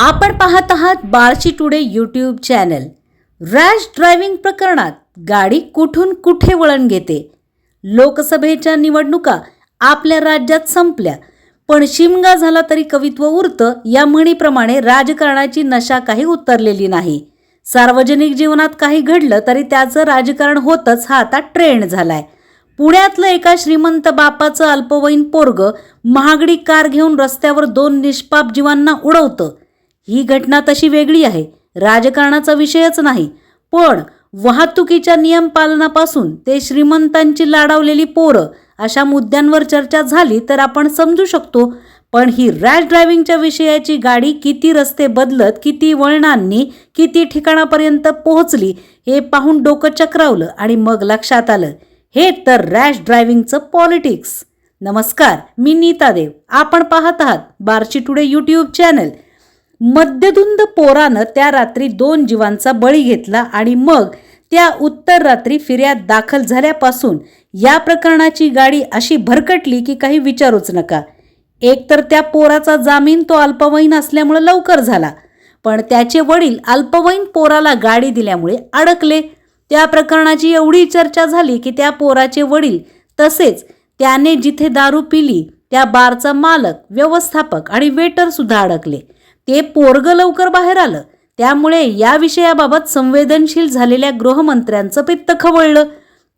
आपण पाहत आहात Barshi today YouTube channel. Rash driving प्रकरणात गाडी कुठून कुठे वळण घेते? लोकसभेच्या निवडणुका आपल्या राज्यात संपल्या. पण शिमगा झाला तरी कवित्व उरतं या म्हणीप्रमाणे राजकारणाची नशा काही उतरलेली नाही. सार्वजनिक जीवनात काही घडलं तरी त्याचं राजकारण होतच हा आता ट्रेंड झालाय. पुण्यातलं एका श्रीमंत बापाचं अल्पवयीन पोरग महागडी कार घेऊन रस्त्यावर दोन निष्पाप जीवांना उडवतं. ही घटना तशी वेगळी आहे. राजकारणाचा विषयच नाही. पण वाहतुकीच्या नियम पालनापासून ते श्रीमंतांची लाडावलेली पोरं अशा मुद्द्यांवर चर्चा झाली तर आपण समजू शकतो पण ही रॅश ड्रायव्हिंगच्या विषयाची गाडी किती रस्ते बदलत किती वळणांनी किती ठिकाणापर्यंत पोहोचली हे पाहून डोकं चक्रावलं आणि मग लक्षात आलं. हे तर रॅश ड्रायव्हिंगचं पॉलिटिक्स. नमस्कार मी नीता देव. आपण पाहत आहात बार्शी टुडे यूट्यूब चॅनल. मध्यधुंद पोरानं त्या रात्री दोन जीवांचा बळी घेतला आणि मग त्या उत्तर रात्री फिर्याद दाखल झाल्यापासून या प्रकरणाची गाडी अशी भरकटली की काही विचारूच नका. एकतर त्या पोराचा जामीन तो अल्पवयीन असल्यामुळे लवकर झाला पण त्याचे वडील अल्पवयीन पोराला गाडी दिल्यामुळे अडकले. त्या प्रकरणाची एवढी चर्चा झाली की त्या पोराचे वडील तसेच त्याने जिथे दारू पिली त्या बारचा मालक व्यवस्थापक आणि वेटरसुद्धा अडकले. ते पोरग लवकर बाहेर आलं. त्यामुळे या विषयाबाबत संवेदनशील झालेल्या गृहमंत्र्यांचं पित्त खवळलं.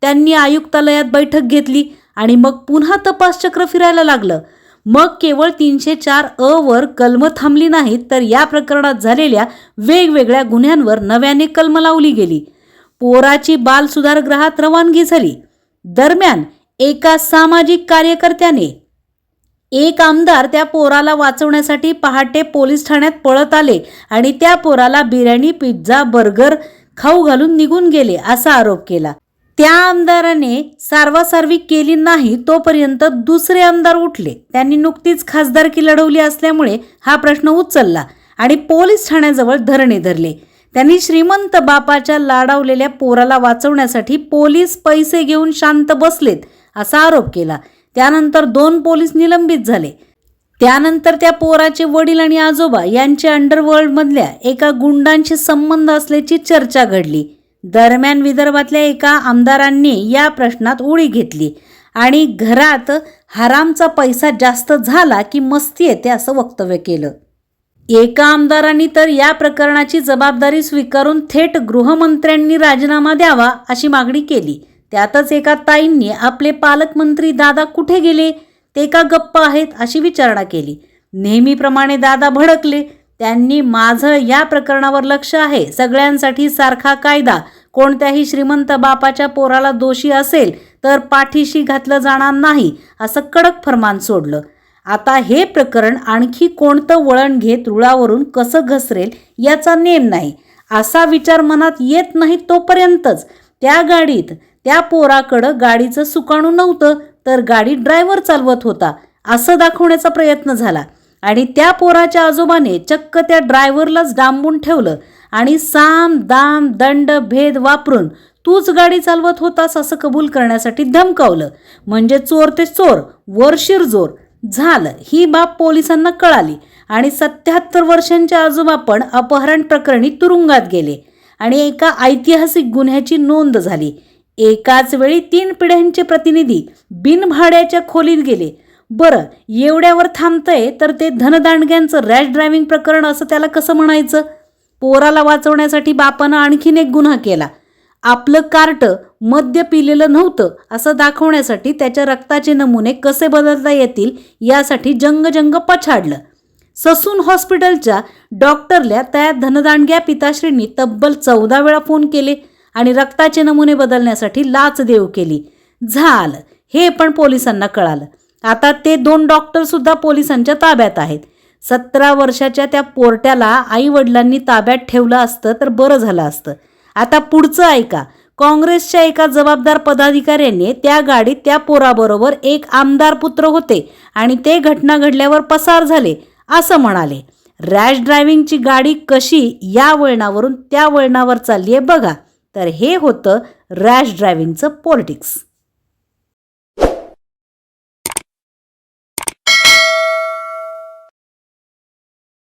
त्यांनी आयुक्तालयात बैठक घेतली आणि मग पुन्हा तपासचक्र फिरायला लागलं. मग केवळ तीनशे चार अ वर कलम थांबली नाहीत तर या प्रकरणात झालेल्या वेगवेगळ्या गुन्ह्यांवर नव्याने कलम लावली गेली. पोराची बाल सुधारगृहात रवानगी झाली. दरम्यान एका सामाजिक कार्यकर्त्याने एक आमदार त्या पोराला वाचवण्यासाठी पहाटे पोलीस ठाण्यात पळत आले आणि त्या पोराला बिर्याणी पिझ्झा बर्गर खाऊ घालून निघून गेले असा आरोप केला. त्या आमदाराने सार्वासार्विक केली नाही तोपर्यंत दुसरे आमदार उठले. त्यांनी नुकतीच खासदारकी लढवली असल्यामुळे हा प्रश्न उचलला आणि पोलीस ठाण्याजवळ धरणे धरले. त्यांनी श्रीमंत बापाच्या लाडावलेल्या पोराला वाचवण्यासाठी पोलीस पैसे घेऊन शांत बसलेत असा आरोप केला. त्यानंतर दोन पोलीस निलंबित झाले. त्यानंतर त्या पोराचे वडील आणि आजोबा यांचे अंडरवर्ल्डमधल्या एका गुंडांशी संबंध असल्याची चर्चा घडली. दरम्यान विदर्भातल्या एका आमदारांनी या प्रश्नात उडी घेतली आणि घरात हरामचा पैसा जास्त झाला की मस्ती येते असं वक्तव्य केलं. एका आमदारांनी तर या प्रकरणाची जबाबदारी स्वीकारून थेट गृहमंत्र्यांनी राजीनामा द्यावा अशी मागणी केली. त्यातच एका ताईंनी आपले पालकमंत्री दादा कुठे गेले? ते का गप्प आहेत अशी विचारणा केली. नेहमीप्रमाणे दादा भडकले. त्यांनी माझं या प्रकरणावर लक्ष आहे. सगळ्यांसाठी सारखा कायदा. कोणत्याही श्रीमंत बापाच्या पोराला दोषी असेल तर पाठीशी घातलं जाणार नाही असं कडक फरमान सोडलं. आता हे प्रकरण आणखी कोणतं वळण घेत रुळावरून कसं घसरेल याचा नेम नाही. असा विचार मनात येत नाही तोपर्यंतच त्या गाडीत त्या पोराकडं गाडीचं सुकाणू नव्हतं तर गाडी ड्रायव्हर चालवत होता असं दाखवण्याचा प्रयत्न झाला. आणि त्या पोराच्या आजोबाने चक्क त्या ड्रायव्हरलाच डांबून ठेवलं आणि साम दाम दंड भेद वापरून तूच गाडी चालवत होतास असं कबूल करण्यासाठी धमकावलं. म्हणजे चोर ते चोर वरशीर जोर झालं ही बाब पोलिसांना कळाली. आणि सत्याहत्तर वर्षांच्या आजोबा पण अपहरण प्रकरणी तुरुंगात गेले आणि एका ऐतिहासिक गुन्ह्याची नोंद झाली. एकाच वेळी तीन पिढ्यांचे प्रतिनिधी बिनभाड्याच्या खोलीत गेले. बरं एवढ्यावर थांबतंय तर ते धनदांडग्यांचं रॅश ड्रायव्हिंग प्रकरण असं त्याला कसं म्हणायचं? पोराला वाचवण्यासाठी बापानं आणखीन एक गुन्हा केला. आपलं कार्ट मद्य पिलेलं नव्हतं असं दाखवण्यासाठी त्याच्या रक्ताचे नमुने कसे बदलता येतील यासाठी जंगजंग पछाडलं. ससून हॉस्पिटलच्या डॉक्टरला त्या धनदांडग्या पिताश्रींनी तब्बल चौदा वेळा फोन केले. आणि रक्ताचे नमुने बदलण्यासाठी लाच देऊ केली. झालं. हे पण पोलिसांना कळालं. आता ते दोन डॉक्टरसुद्धा पोलिसांच्या ताब्यात आहेत. सतरा वर्षाच्या त्या पोरट्याला आई वडिलांनी ताब्यात ठेवलं असतं तर बरं झालं असतं. आता पुढचं ऐका. काँग्रेसच्या एका जबाबदार पदाधिकाऱ्याने त्या गाडीत त्या पोराबरोबर एक आमदार पुत्र होते आणि ते घटना घडल्यावर पसार झाले असं म्हणाले. रॅश ड्रायव्हिंगची गाडी कशी या वळणावरून त्या वळणावर चालली आहे बघा. तर हे होतं रॅश ड्रायव्हिंगचं पॉलिटिक्स.